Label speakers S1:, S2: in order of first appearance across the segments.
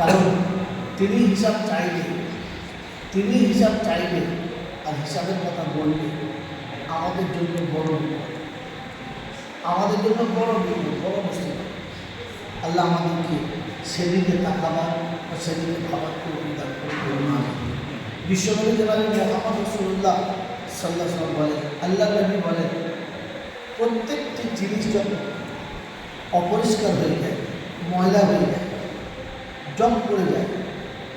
S1: কারণ তিনি হিসাব চাইবে, তিনি হিসাব চাইবে আর হিসাবের কথা বলবে। আমাদের জন্য বড় আমাদের জন্য বড় বড় মুসিবত আল্লাহ আমাদেরকে সেদিকে তাকাবার ও সেদিকে ভাবার দান করে বিশ্বনবী যেভাবে মোহাম্মদ রসুল্লাহ সাল্লাহ সাল্লাম বলেন আল্লাহ নবী বলেন প্রত্যেকটি জিনিস যখন অপরিষ্কার হয়ে যায়, ময়লা হয়ে যায় জং পড়ে যায়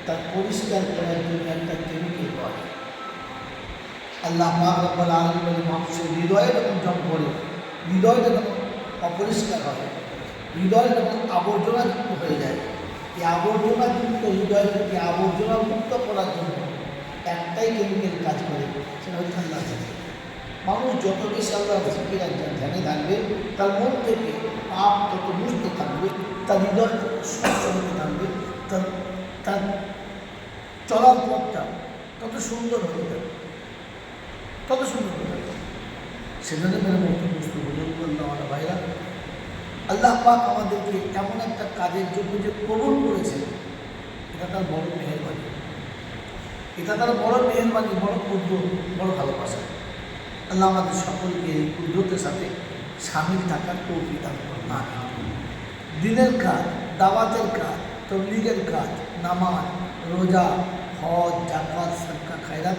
S1: তার পরিষ্কার করার জন্য একটা কেমিক্যাল যায় আল্লাহ পাক রব্বাল আলম বলে মানুষের হৃদয়ে যখন জং পড়ে হৃদয়টা যখন অপরিষ্কার হয়, হৃদয় যখন আবর্জনাযুক্ত হয়ে যায়, এই আবর্জনাযুক্ত হৃদয় থেকে আবর্জনা মুক্ত করার জন্য একটাই কেমিক্যাল কাজ করে, সেটা হচ্ছে আল্লাহ মানুষ যত বেশি আল্লাহ জিকির ধ্যানে থাকবে, তার মন থেকে পাপ তত মুক্ত থাকবে, তার হৃদয় স্বচ্ছ হতে থাকবে তার চলার পথটা তত সুন্দর হয়ে যাবে তত সুন্দর হয়ে যাবে সেজন্য মেরে বললাম আমার ভাইরা, আল্লাহ পাক আমাদেরকে এমন একটা কাজের জন্য যে কবুল করেছে, এটা তার বড় মেহরবানি। এটা তার বড় মেহরবানি, বড় ক্ষুদ্র, বড় ভালোবাসা। আল্লাহ আমাদের সকলকে এই ক্ষুদ্রতের সাথে সামিল থাকার দান করুন দিনের কাজ, দাওয়াতের কাজ তবলিগের কাজ, নামাজ, রোজা, হজ, জাকাত, সদকা, খায়রাত,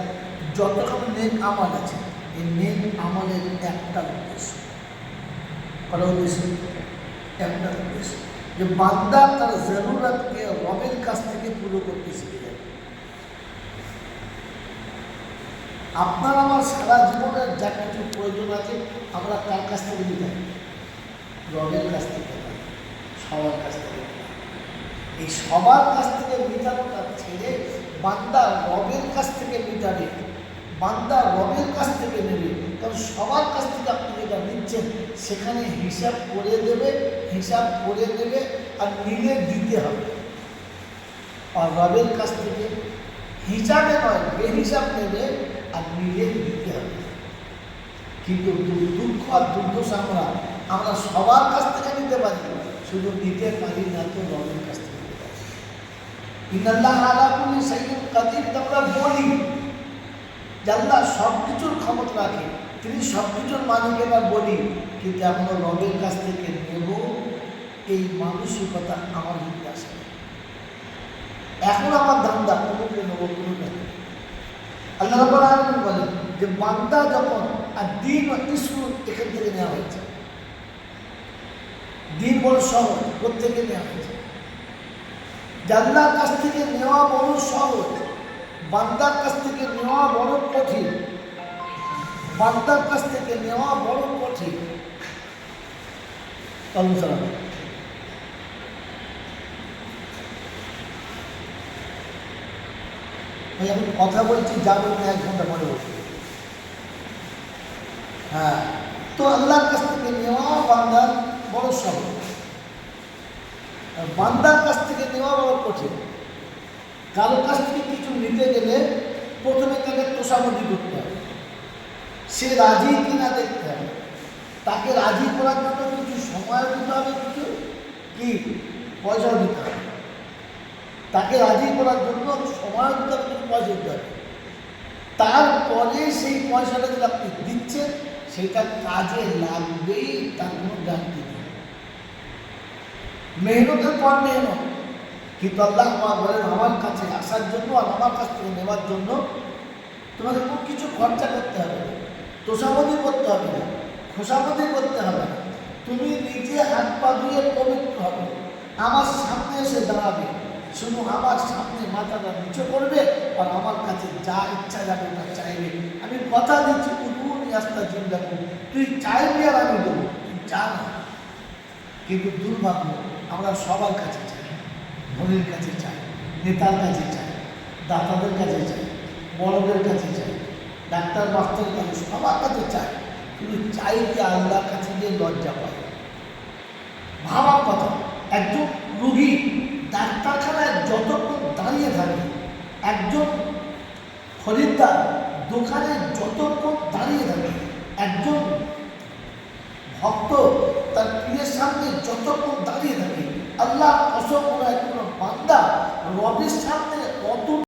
S1: যত রকম নেক আমাল আছে, এই নেক আমলের একটা উদ্দেশ্য কটা উদ্দেশ্য একটা উদ্দেশ্য যে বান্দা তার জরুরতকে রবের কাছ থেকে পুরো করতে শিখে যায় আপনার আমার সারা জীবনের যা কিছু প্রয়োজন আছে, আমরা কার কাছ থেকে নিতে? রবের কাছ থেকে সবার কাছ থেকে। এই সবার কাছ থেকে মিটানোটা ছেড়ে বান্দা রবের কাছ থেকে মিটাবে। বান্দা রবের কাছ থেকে নেবে। কারণ সবার কাছ থেকে আপনি যেটা নিচ্ছেন, সেখানে হিসাব করে দেবে, হিসাব করে দেবে আর মিলে দিতে হবে। আর রবের কাছ থেকে হিসাবে নয়, বেহিসাব নেবে আর মিলে দিতে হবে। কিন্তু দুঃখ আর দুর্দশা আমরা আমরা সবার কাছ থেকে নিতে পারি, শুধু নিতে পারি না তো রবের কাছ থেকে। নিতে পারি ইনাল্লাহ আলা কুল্লি শাইইন কাদির তো আমরা বলি যে আল্লাহ সব কিছুর ক্ষমতা রাখে। তিনি সব কিছুর মালিক এবার বলি, কিন্তু এখনও রবের কাছ থেকে নেব, এই মানসিকতা আমার মধ্যে আসে এখন আমার ধান্দা কোনোকে নেব কোনোকে নেব আল্লাহ রব্বুল আলামিন বলেন যে বান্দা যখন আর দিন ও ইসুল এখান থেকে নেওয়া হয়েছে, দিন বড় সহজ, প্রত্যেকে নেওয়া হয়েছে। জান্নার কাছ থেকে নেওয়া বড় সহজ, বান্দার কাছ থেকে নেওয়া বড় কঠিন, বান্দার কাছ থেকে নেওয়া বড় কঠিন। আমি কথা বলছি, যা বলতে এক ঘণ্টা পরে বলছি হ্যাঁ তো আল্লাহর কাছ থেকে নেওয়া বান্দার বড় সহজ। বান্দার কাছ থেকে নেওয়া বড় কঠিন। কারোর কাছ থেকে কিছু নিতে গেলে প্রথমে তাকে তোষামতি করতে হবে। সে রাজি কিনা দেখতে হবে। তাকে রাজি করার জন্য কিছু সময় দিতে হবে, কিছু কি? পয়সাও দিতে হবে। তাকে রাজি করার জন্য সময় দিতে হবে, কিছু পয়সা দিতে হবে। তারপরে সেই পয়সাটা যদি আপনি দিচ্ছেন, সেটা কাজে লাগবেই, তার কোনো গ্যারান্টি নেই। মেহনতের পর মেহনত। কিন্তু আল্লাহ আমার বলেন, আমার কাছে আসার জন্য আর আমার কাছ থেকে নেওয়ার জন্য তোমাকে খুব কিছু খরচা করতে হবে তোষামতি করতে হবে না। খোসামতি করতে হবে তুমি নিজে হাত পা ধুয়ে পবিত্র হবে। আমার সামনে এসে দাঁড়াবে। শুধু আমার সামনে মাথাটা নিচে করবে আর আমার কাছে যা ইচ্ছা যাবে তা চাইবে। আমি কথা দিচ্ছি, উঠুন রাস্তা চিন্তা করুন। তুই চাইবি আর আমি দেবো তুই চা না। কিন্তু দুর্ভাগ্য আমরা সবার কাছে চাই, ধনির কাছে চাই, নেতার কাছে চাই, দাতাদের কাছে চাই, বড়দের কাছে চাই, ডাক্তার, মাস্টার, কাছে সবার কাছে চাই, কিন্তু চাই যে আল্লাহর কাছে গিয়ে লজ্জা পায়। ভাবার কথা, একজন রুগী ডাক্তারখানায় যতক্ষণ দাঁড়িয়ে থাকে, একজন খরিদ্দার দোকানে যতক্ষণ দাঁড়িয়ে থাকে, একজন ভক্ত সামনে যতক্ষণ দাঁড়িয়ে থাকে আল্লাহ কসম কোনো বান্দা। রবির সামনে কত